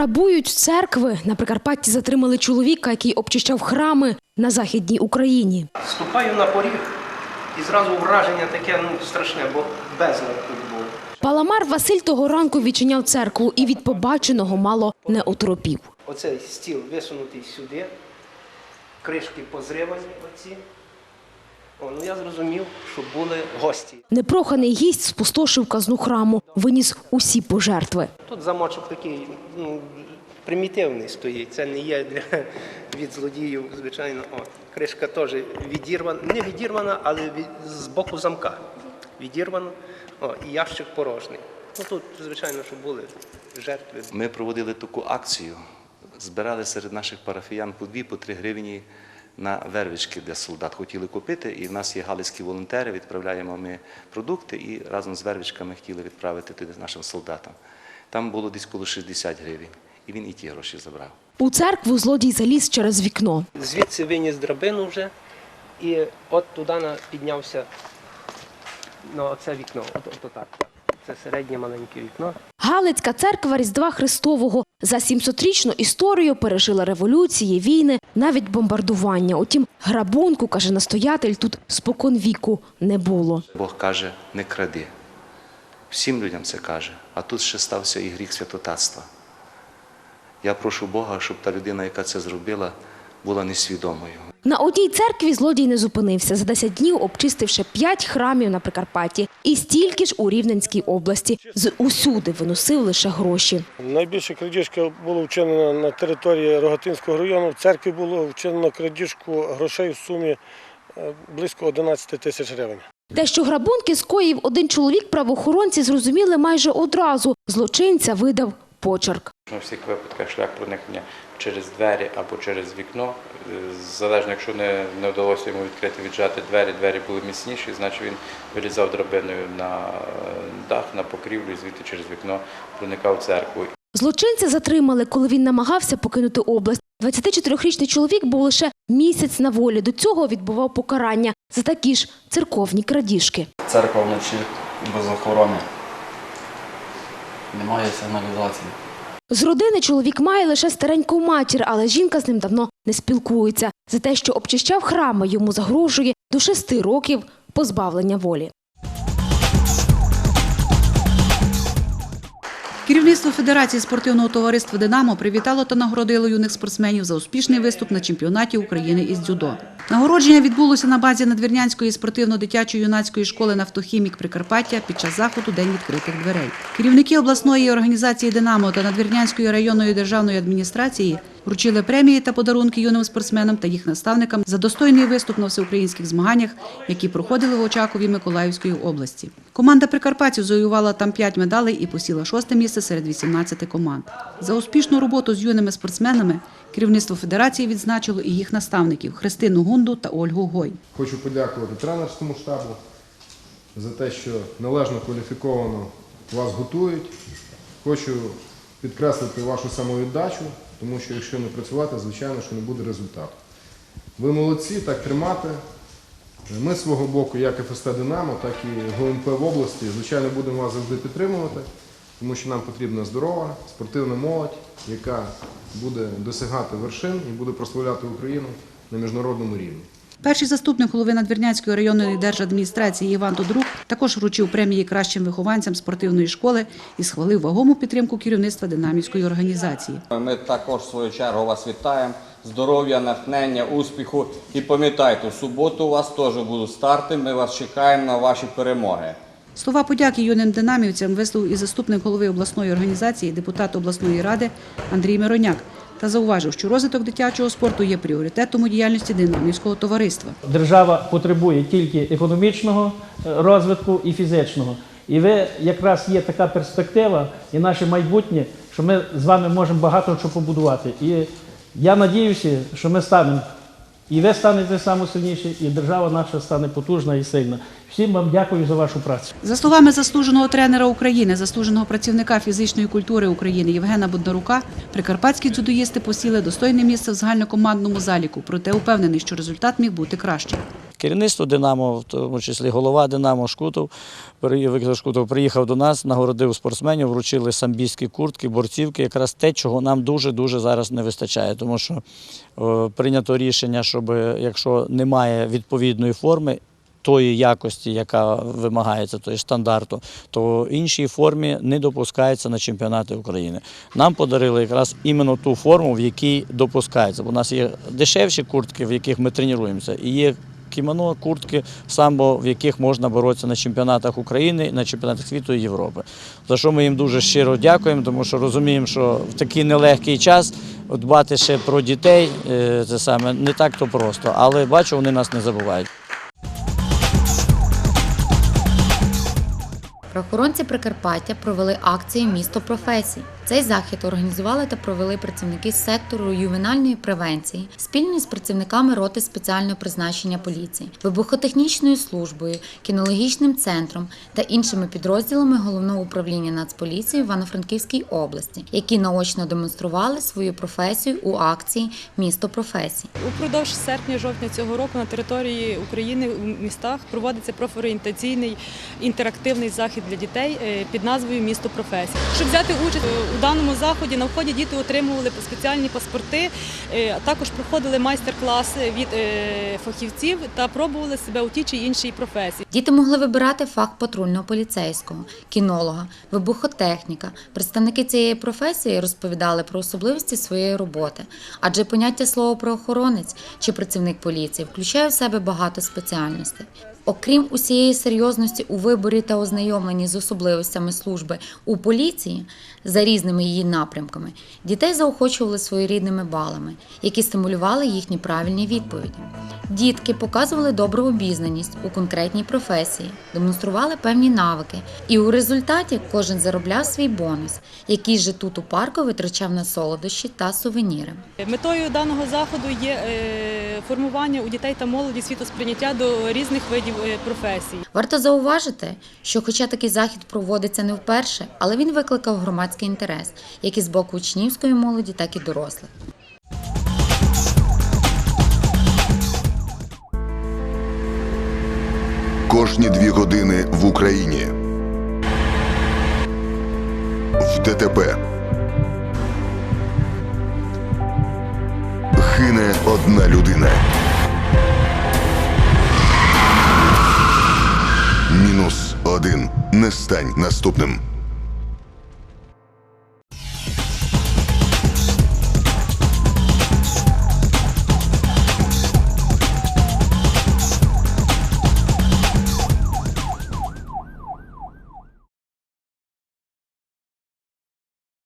Грабують церкви. На Прикарпатті затримали чоловіка, який обчищав храми на західній Україні. Ступаю на поріг і зразу враження таке ну, страшне, бо безлад тут був. Паламар Василь того ранку відчиняв церкву і від побаченого мало не оторопів. Оцей стіл висунутий сюди, кришки позривані оці. О, ну я зрозумів, що були гості. Непроханий гість спустошив казну храму, виніс усі пожертви. Тут замочок такий ну, примітивний стоїть. Це не є для, від злодіїв, звичайно. О, кришка теж відірвана, не відірвана, але від, з боку замка. Відірвано. О, і ящик порожній. Ну тут, звичайно, що були жертви. Ми проводили таку акцію, збирали серед наших парафіян по дві, по три гривні на вервички для солдат. Хотіли купити, і в нас є галицькі волонтери, відправляємо ми продукти і разом з вервичками хотіли відправити туди нашим солдатам. Там було десь коло 60 гривень, і він і ті гроші забрав. У церкву злодій заліз через вікно. Звідси виніс драбину вже, і от туди піднявся на це вікно. От, от, отак. Це середнє маленьке вікно. Галицька церква Різдва Христового за 700-річну історію пережила революції, війни, навіть бомбардування. Утім, грабунку, каже настоятель, тут спокон віку не було. Бог каже, не кради. Всім людям це каже, а тут ще стався і гріх святотатства. Я прошу Бога, щоб та людина, яка це зробила, була несвідомою. На одній церкві злодій не зупинився. За 10 днів обчистивши 5 храмів на Прикарпатті і стільки ж у Рівненській області. З усюди виносив лише гроші. Найбільша крадіжка була вчинена на території Рогатинського району. В церкві було вчинено крадіжку грошей в сумі е, близько 11 тисяч гривень. Те, що грабунки скоїв один чоловік, правоохоронці зрозуміли майже одразу. Злочинця видав почерк. У всіх випадках шлях проникнення через двері або через вікно. Е, Залежно, якщо не, не вдалося йому відкрити, віджати двері, двері були міцніші, значить він вилізав драбиною на е, дах, на покрівлю і звідти через вікно проникав в церкву. Злочинця затримали, коли він намагався покинути область. 24-річний чоловік був лише місяць на волі. До цього відбував покарання за такі ж церковні крадіжки. Церква вночі без охорони. Немає сигналізації. З родини чоловік має лише стареньку матір, але жінка з ним давно не спілкується. За те, що обчищав храми, йому загрожує до шести років позбавлення волі. Керівництво Федерації спортивного товариства Динамо привітало та нагородило юних спортсменів за успішний виступ на чемпіонаті України із дзюдо. Нагородження відбулося на базі Надвірнянської спортивно-дитячої юнацької школи «Нафтохімік Прикарпаття під час заходу День відкритих дверей. Керівники обласної організації Динамо та Надвірнянської районної державної адміністрації вручили премії та подарунки юним спортсменам та їх наставникам за достойний виступ на всеукраїнських змаганнях, які проходили в Очакові Миколаївської області. Команда Прикарпатців завоювала там 5 медалей і посіла шосте місце серед 18 команд. За успішну роботу з юними спортсменами керівництво федерації відзначило і їх наставників Христину Гунду та Ольгу Гой. Хочу подякувати тренерському штабу за те, що належно кваліфіковано вас готують. Хочу підкреслити вашу самовіддачу, тому що якщо не працювати, звичайно, що не буде результату. Ви молодці, так тримати. Ми з свого боку, як ФСТ Динамо, так і ГУМП в області, звичайно, будемо вас завжди підтримувати, тому що нам потрібна здорова, спортивна молодь, яка буде досягати вершин і буде прославляти Україну на міжнародному рівні. Перший заступник голови Надвірнянської районної держадміністрації Іван Тодрук також вручив премії кращим вихованцям спортивної школи і схвалив вагому підтримку керівництва динамівської організації. Ми також в свою чергу вас вітаємо. Здоров'я, натхнення, успіху. І пам'ятайте, в суботу у вас теж будуть старти. Ми вас чекаємо на ваші перемоги. Слова подяки юним динамівцям висловив і заступник голови обласної організації, депутат обласної ради Андрій Мироняк та зауважив, що розвиток дитячого спорту є пріоритетом у діяльності динамівського товариства. Держава потребує тільки економічного е, розвитку і фізичного. І ви якраз є така перспектива і наше майбутнє, що ми з вами можемо багато що побудувати. І я надіюся, що ми станемо, і ви станете саме і держава наша стане потужна і сильна. Всім вам дякую за вашу працю. За словами заслуженого тренера України, заслуженого працівника фізичної культури України Євгена Бондарука, прикарпатські дзюдоїсти посіли достойне місце в загальнокомандному заліку, проте упевнений, що результат міг бути кращим. Керівництво Динамо, в тому числі голова Динамо Шкутов, Віктор Шкутов приїхав до нас, нагородив спортсменів, вручили самбійські куртки, борцівки, якраз те, чого нам дуже-дуже зараз не вистачає. Тому що прийнято рішення, щоб якщо немає відповідної форми, тої якості, яка вимагається, тобто стандарту, то іншій формі не допускається на чемпіонати України. Нам подарили якраз іменно ту форму, в якій допускається. Бо у нас є дешевші куртки, в яких ми тренуємося, і є кімоно, куртки самбо, в яких можна боротися на чемпіонатах України, на чемпіонатах світу і Європи. За що ми їм дуже щиро дякуємо, тому що розуміємо, що в такий нелегкий час дбати ще про дітей е, це саме не так то просто, але бачу, вони нас не забувають. Правоохоронці Прикарпаття провели акцію Місто професій. Цей захід організували та провели працівники сектору ювенальної превенції спільно з працівниками роти спеціального призначення поліції, вибухотехнічною службою, кінологічним центром та іншими підрозділами головного управління Нацполіції в Івано-Франківській області, які наочно демонстрували свою професію у акції Місто професій. Упродовж серпня-жовтня цього року на території України у містах проводиться профорієнтаційний інтерактивний захід для дітей е, під назвою Місто професій. Щоб взяти участь е, у даному заході, на вході діти отримували спеціальні паспорти, е, а також проходили майстер-класи від е, фахівців та пробували себе у тій чи іншій професії. Діти могли вибирати фах патрульного поліцейського, кінолога, вибухотехніка. Представники цієї професії розповідали про особливості своєї роботи, адже поняття слова правоохоронець чи працівник поліції включає в себе багато спеціальностей. Окрім усієї серйозності у виборі та ознайомленні з особливостями служби у поліції за різними її напрямками, дітей заохочували своєрідними балами, які стимулювали їхні правильні відповіді. Дітки показували добру обізнаність у конкретній професії, демонстрували певні навики, і у результаті кожен заробляв свій бонус, який же тут у парку витрачав на солодощі та сувеніри. Метою даного заходу є е, формування у дітей та молоді світосприйняття до різних видів професій. Варто зауважити, що, хоча такий захід проводиться не вперше, але він викликав громадський інтерес, як і з боку учнівської молоді, так і дорослих. Кожні дві години в Україні. В ДТП. Гине одна людина. Один. Не стань наступним.